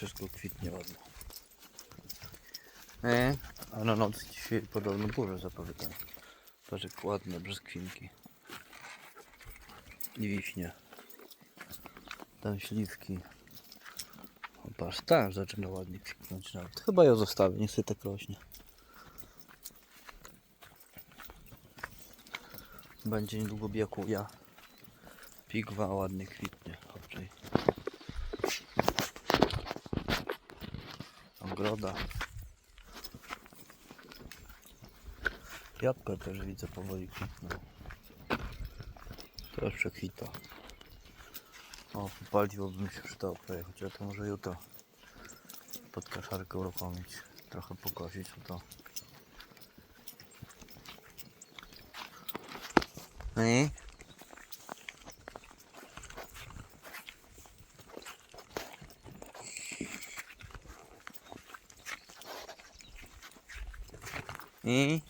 wszystko kwitnie ładnie. Nie? A na noc dzisiaj podobno burze zapowiadają. Patrz jak ładne brzoskwinki. I wiśnie. Tam śliwki. O, patrz, tam zaczyna ładnie kwitnąć nawet. Chyba ją zostawię, niech sobie tak rośnie. Będzie niedługo biakuja. Pigwa ładnie kwitnie. Obczaj. Ogroda. Jabłka też widzę powoli kwitną. Też przekwita. O, paliłbym się przydało pojechać, ale to może jutro pod kaszarkę uruchomić. Trochę pokosić to. No i? I?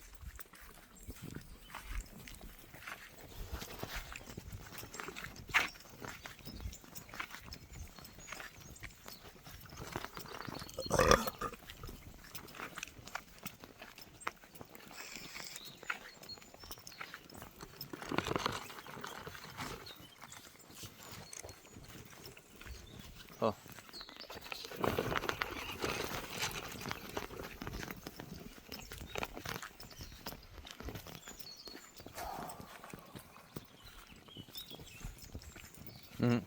Mm.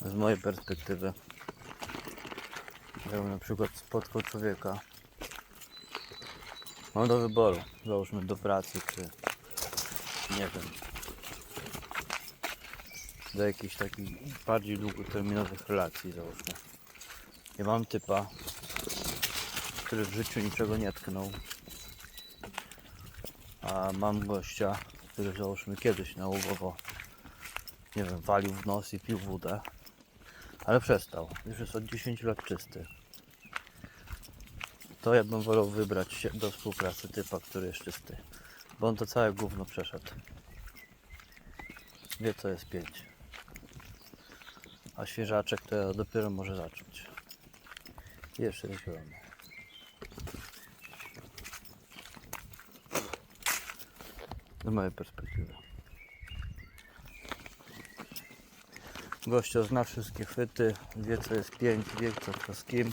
Z mojej perspektywy, jakbym na przykład spotkał człowieka, mam do wyboru, załóżmy do pracy, czy nie wiem, do jakichś takich bardziej długoterminowych relacji, załóżmy. Ja mam typa, który w życiu niczego nie tknął, a mam gościa, który załóżmy kiedyś nałogowo, nie wiem, walił w nos i pił wódę, ale przestał. Już jest od 10 lat czysty. To ja bym wolał wybrać do współpracy typa, który jest czysty. Bo on to całe gówno przeszedł. Wie co jest pięć. A świeżaczek to dopiero może zacząć. Jeszcze jest zielony. Z mojej perspektywy. Gościa zna wszystkie chwyty, wie co jest pięć, wie co to z kim.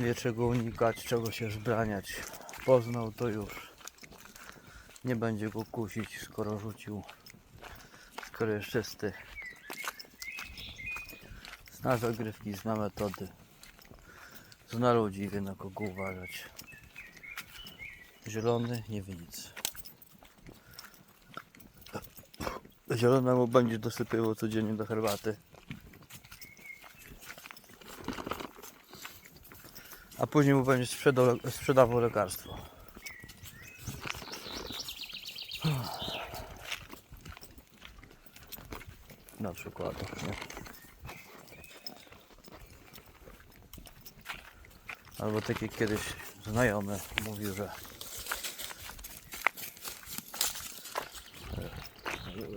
Wie czego unikać, czego się zbraniać. Poznał to już. Nie będzie go kusić, skoro rzucił, skoro jest czysty. Zna zagrywki, zna metody. Zna ludzi, wie na kogo uważać. Zielony nie wie nic. Zielonemu będzie dosypywał codziennie do herbaty. A później mu będzie sprzedał, sprzedawał lekarstwo. Na przykład. Nie? Albo tak jak kiedyś znajomy mówił, że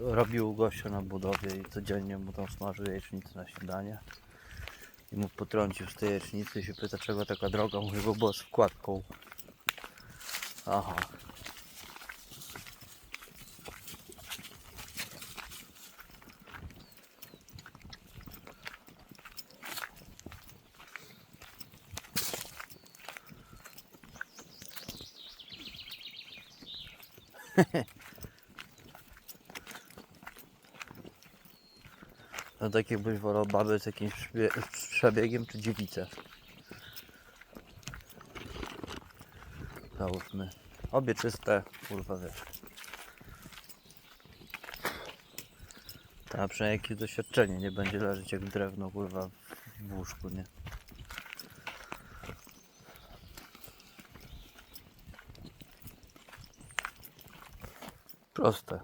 robił gościa na budowie i codziennie mu tam smażył jajecznicę na śniadanie. I mu potrącił z tej jajecznicy i się pyta, czego taka droga. Mówi, bo była z wkładką. Aha. No tak jakbyś wolał babę z jakimś przebiegiem czy dziewicę. Załóżmy. Obie czyste, kurwa wiesz. Ta przynajmniej jakieś doświadczenie, nie będzie leżeć jak drewno kurwa w łóżku, nie? Proste.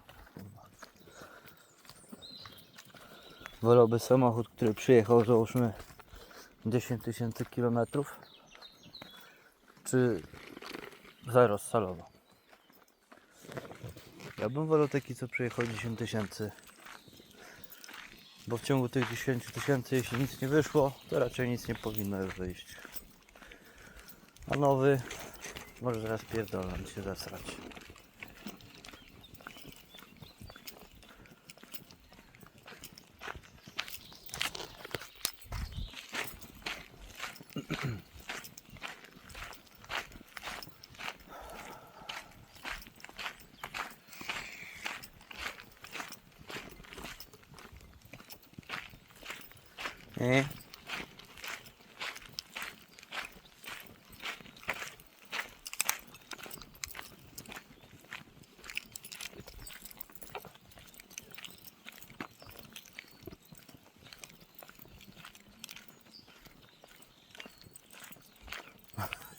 Wolałby samochód, który przyjechał, załóżmy, 10 tysięcy kilometrów? Czy zero salowo? Ja bym wolał taki, co przejechał 10 tysięcy. Bo w ciągu tych 10 tysięcy, jeśli nic nie wyszło, to raczej nic nie powinno już wyjść. A nowy, może zaraz pierdolę się zasrać. Nie?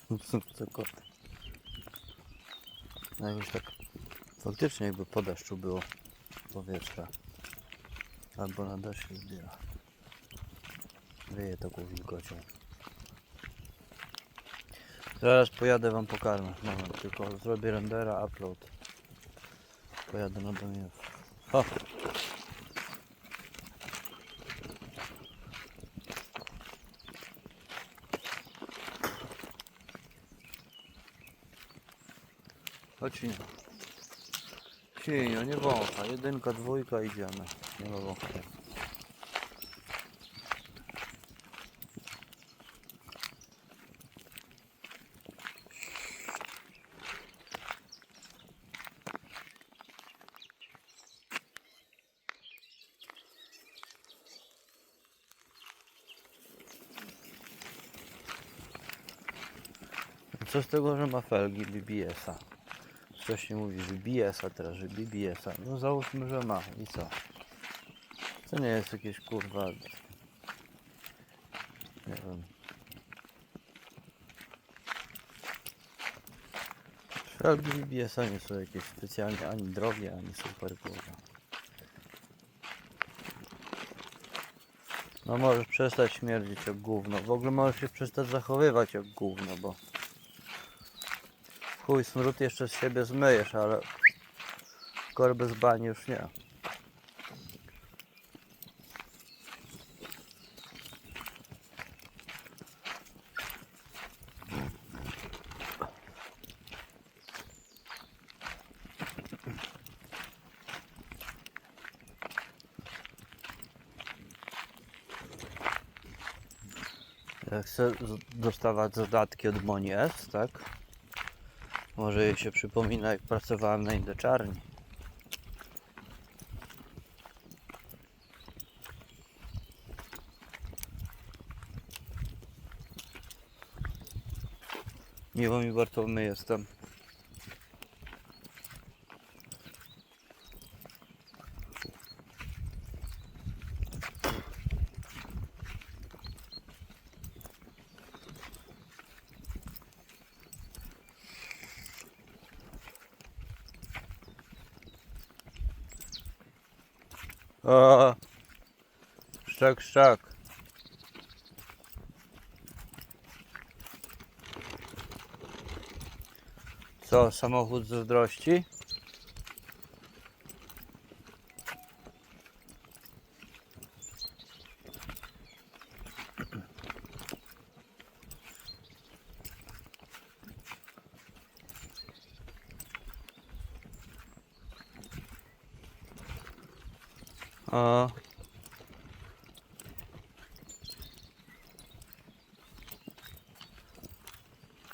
Co kot? No jakoś tak faktycznie jakby po deszczu było powietrze. Albo na deszcz się zbiera. Wieje taką wilgocią. Zaraz pojadę wam pokarmę. Moment, tylko zrobię rendera, upload. Pojadę na domiejów. O! Chodź Sinio. Sinio, nie wącha. Jedynka, dwójka, idziemy. Nie ma wącha. Co z tego, że ma felgi BBS-a? Wcześniej mówi, że BS-a, teraz, że BBS-a. No załóżmy, że ma. I co? To nie jest jakieś kurwa... Nie wiem. Felgi BBS-a nie są jakieś specjalnie ani drogie, ani super kurwa. No możesz przestać śmierdzić jak gówno. W ogóle możesz się przestać zachowywać jak gówno, bo... Chuj, smród jeszcze z siebie zmyjesz, ale korby z bani już nie. Jak chcę dostawać zadatki od Moni S, tak? Może jej się przypomina, jak pracowałem na indyczarni. Miło mi Bartłomy jestem. O, szczak, szczak. Co, samochód zazdrości? A.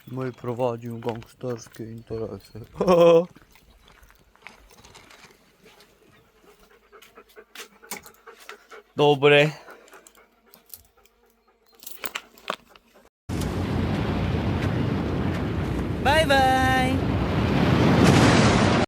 Mój prowadził gangsterskie interesy. Dobry.